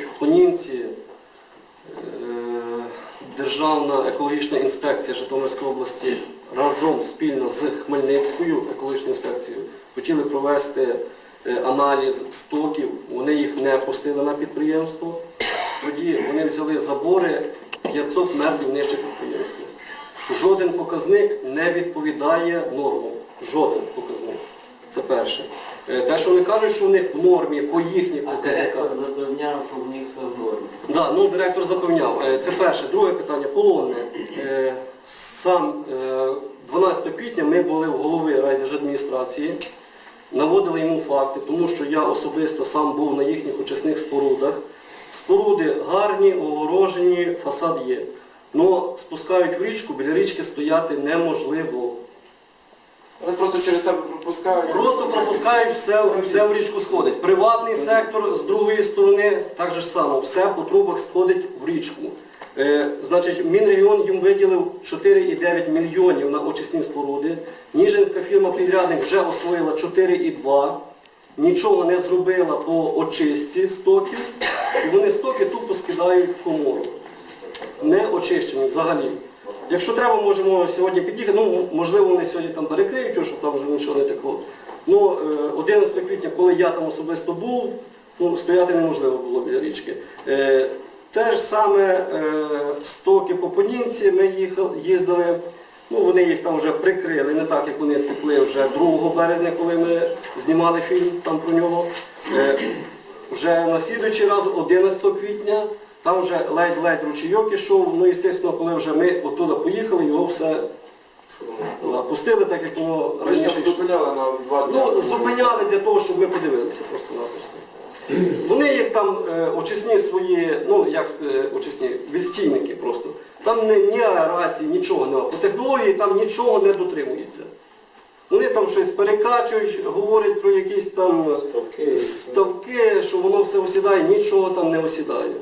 участь в Понінці Державна екологічна інспекція Житомирської області разом спільно з Хмельницькою екологічною інспекцією хотіли провести е, аналіз стоків, вони їх не пустили на підприємство. Тоді вони взяли забори 500 метрів нижче підприємства. Жоден показник не відповідає нормам. Жоден показник. Це перше. Е, Те, що вони кажуть, що в них в нормі по їхніх А директор запевняв, що в них все в нормі. Да, ну директор запевняв. Е, Це перше. Друге питання полонне. Е, Сам е, 12 квітня ми були в голови райдержадміністрації, наводили йому факти, тому що я особисто сам був на їхніх очисних спорудах. Споруди гарні, огорожені, фасад є. Но спускають в річку, біля річки стояти неможливо. Вони просто через себе пропускають. Просто пропускають все, все в річку сходить. Приватний сектор з другої сторони так же само, все по трубах сходить в річку. Е, значить, Мінрегіон їм виділив 4,9 мільйонів на очисні споруди. Ніжинська фірма підрядник вже освоїла 4,2. Нічого не зробила по очистці стоків. І вони стоки тупо скидають в комору. Не очищені взагалі. Якщо треба, можемо сьогодні під'їхати. Ну, можливо, вони сьогодні там перекриють, його, щоб там вже нічого не текло. Ну, е, 11 квітня, коли я там особисто був, ну, стояти неможливо було біля річки. Е, Те ж саме е, стоки по Понінці, ми їхали, їздили, ну, вони їх там вже прикрили, не так, як вони текли вже 2 березня, коли ми знімали фільм там про нього. Е, вже на слідуючий раз, 11 квітня, там вже ледь-ледь ручейок ішов, ну, звісно, коли вже ми оттуда поїхали, його все да, пустили, так як воно Раніше зупиняли на два дні. Ну, зупиняли для того, щоб ми подивилися просто-напросто. Вони їх там е, очисні свої, ну як очисні, відстійники просто. Там не, ні аерації, нічого немає. По технології там нічого не дотримується. Вони там щось перекачують, говорять про якісь там ставки, що воно все осідає, нічого там не осідає.